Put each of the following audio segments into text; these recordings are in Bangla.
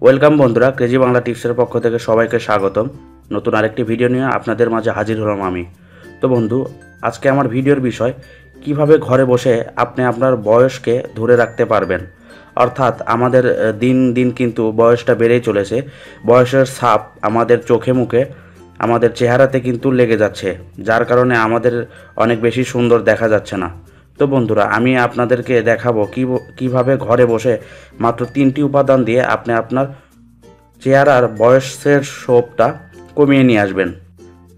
ওয়েলকাম বন্ধুরা ক্রেজি বাংলা টিপসের পক্ষ থেকে সবাইকে স্বাগতম। নতুন আরেকটি ভিডিও নিয়ে আপনাদের মাঝে হাজির হলাম আমি। তো বন্ধু, আজকে আমার ভিডিওর বিষয়, কীভাবে ঘরে বসে আপনি আপনার বয়সকে ধরে রাখতে পারবেন? অর্থাৎ আমাদের দিন দিন কিন্তু বয়সটা বেড়েই চলেছে। বয়সের ছাপ আমাদের চোখে মুখে, আমাদের চেহারাতে কিন্তু লেগে যাচ্ছে, যার কারণে আমাদের অনেক বেশি সুন্দর দেখা যাচ্ছে না। তো বন্ধুরা, আমি আপনাদেরকে দেখাবো কি কীভাবে ঘরে বসে মাত্র তিনটি উপাদান দিয়ে আপনি আপনার চেহারার বয়সের শোপটা কমিয়ে নিয়ে আসবেন।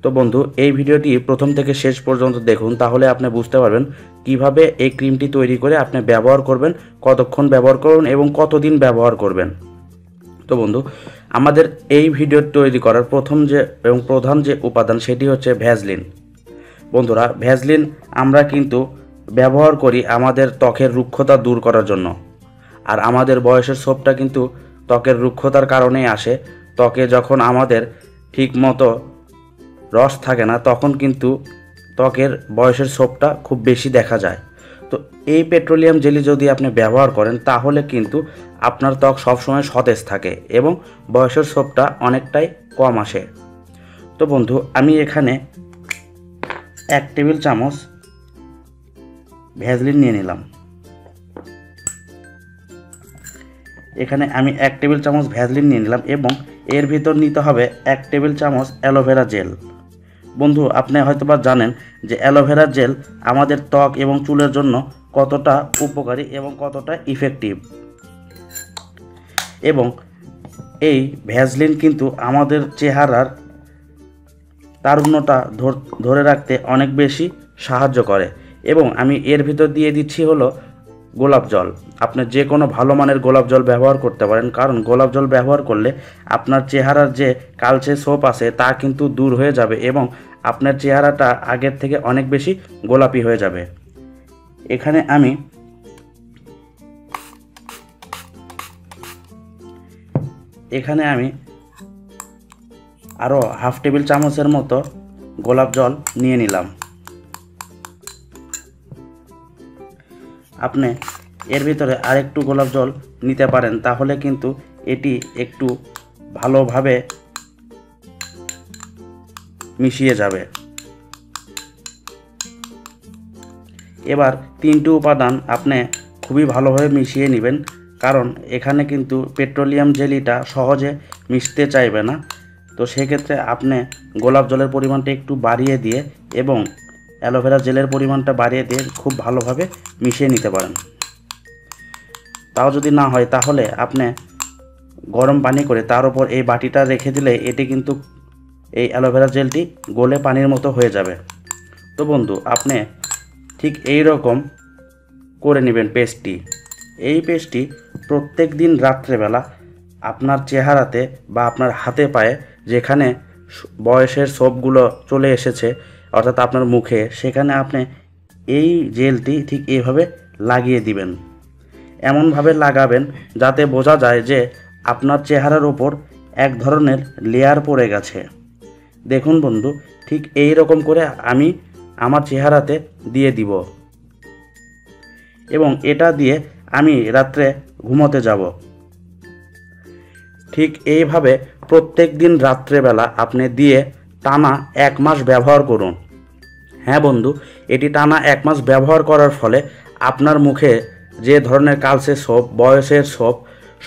তো বন্ধু, এই ভিডিওটি প্রথম থেকে শেষ পর্যন্ত দেখুন, তাহলে আপনি বুঝতে পারবেন কীভাবে এই ক্রিমটি তৈরি করে আপনি ব্যবহার করবেন, কতক্ষণ ব্যবহার করবেন এবং কতদিন ব্যবহার করবেন। তো বন্ধু, আমাদের এই ভিডিও তৈরি করার প্রথম যে এবং প্রধান যে উপাদান, সেটি হচ্ছে ভ্যাজলিন বন্ধুরা ভ্যাজলিন আমরা কিন্তু ব্যবহার করি আমাদের ত্বকের রুক্ষতা দূর করার জন্য। আর আমাদের বয়সের ছোপটা কিন্তু ত্বকের রুক্ষতার কারণেই আসে। ত্বকে যখন আমাদের ঠিক মতো রস থাকে না, তখন কিন্তু ত্বকের বয়সের ছোপটা খুব বেশি দেখা যায়। তো এই পেট্রোলিয়াম জেলি যদি আপনি ব্যবহার করেন, তাহলে কিন্তু আপনার ত্বক সবসময় সতেজ থাকে এবং বয়সের ছোপটা অনেকটাই কম আসে। তো বন্ধু, আমি এখানে এক টেবিল চামচ ভ্যাজলিন নিয়ে নিলাম। এখানে আমি এক টেবিল চামচ ভ্যাজলিন নিয়ে নিলাম এবং এর ভিতর নিতে হবে এক টেবিল চামচ অ্যালোভেরা জেল। বন্ধু, আপনি হয়তোবা জানেন যে অ্যালোভেরা জেল আমাদের ত্বক এবং চুলের জন্য কতটা উপকারী এবং কতটা ইফেক্টিভ এবং এই ভ্যাজলিন কিন্তু আমাদের চেহারার তারুণ্যতা ধর- ধরে রাখতে অনেক বেশি সাহায্য করে। এবং আমি এর ভিতর দিয়ে দিচ্ছি হলো গোলাপ জল। আপনি যে কোনো ভালো মানের গোলাপ জল ব্যবহার করতে পারেন, কারণ গোলাপ জল ব্যবহার করলে আপনার চেহারার যে কালচে সোপ আছে তা কিন্তু দূর হয়ে যাবে এবং আপনার চেহারাটা আগের থেকে অনেক বেশি গোলাপি হয়ে যাবে। এখানে আমি এখানে আমি আরও হাফ টেবিল চামচের মতো গোলাপ জল নিয়ে নিলাম। আপনি এর ভিতরে আরেকটু গোলাপ জল নিতে পারেন, তাহলে কিন্তু এটি একটু ভালোভাবে মিশিয়ে যাবে। এবার তিনটি উপাদান আপনি খুবই ভালোভাবে মিশিয়ে নেবেন, কারণ এখানে কিন্তু পেট্রোলিয়াম জেলিটা সহজে মিশতে চাইবে না। তো সেক্ষেত্রে আপনি গোলাপ জলের পরিমাণটা একটু বাড়িয়ে দিয়ে এবং অ্যালোভেরা জেলের পরিমাণটা বাড়িয়ে দিয়ে খুব ভালোভাবে মিশিয়ে নিতে পারেন। তাও যদি না হয়, তাহলে আপনি গরম পানি করে তার উপর এই বাটিটা রেখে দিলে এটি কিন্তু এই অ্যালোভেরা জেলটি গলে পানির মতো হয়ে যাবে। তো বন্ধু, আপনি ঠিক এই রকম করে নেবেন পেস্টটি। এই পেস্টটি প্রত্যেক দিন রাত্রেবেলা আপনার চেহারাতে বা আপনার হাতে পায়ে যেখানে বয়সের ছোপগুলো চলে এসেছে অর্থাৎ আপনার মুখে, সেখানে আপনি এই জেলটি ঠিক এইভাবে লাগিয়ে দিবেন। এমনভাবে লাগাবেন যাতে বোঝা যায় যে আপনার চেহারার ওপর এক ধরনের লেয়ার পড়ে গেছে। দেখুন বন্ধু, ঠিক এই রকম করে আমি আমার চেহারাতে দিয়ে দিব। এবং এটা দিয়ে আমি রাত্রে ঘুমোতে যাব। ঠিক এইভাবে প্রত্যেক দিন রাত্রেবেলা আপনি দিয়ে টানা এক মাস ব্যবহার করুন। হ্যাঁ বন্ধু, এটি টানা এক মাস ব্যবহার করার ফলে আপনার মুখে যে ধরনের কালসে সোপ বয়সের সোপ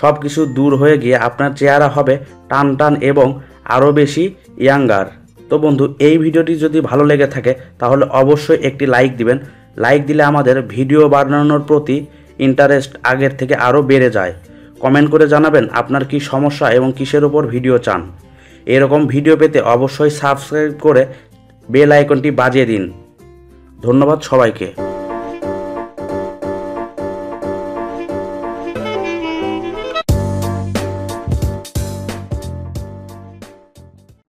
সব কিছু দূর হয়ে গিয়ে আপনার চেহারা হবে টান টান এবং আরও বেশি ইয়াঙ্গার। তো বন্ধু, এই ভিডিওটি যদি ভালো লেগে থাকে, তাহলে অবশ্যই একটি লাইক দিবেন। লাইক দিলে আমাদের ভিডিও বানানোর প্রতি ইন্টারেস্ট আগের থেকে আরও বেড়ে যায়। কমেন্ট করে জানাবেন আপনার কি সমস্যা এবং কিসের ওপর ভিডিও চান। এরকম ভিডিও পেতে অবশ্যই সাবস্ক্রাইব করে বেল আইকনটি বাজিয়ে দিন। ধন্যবাদ সবাইকে।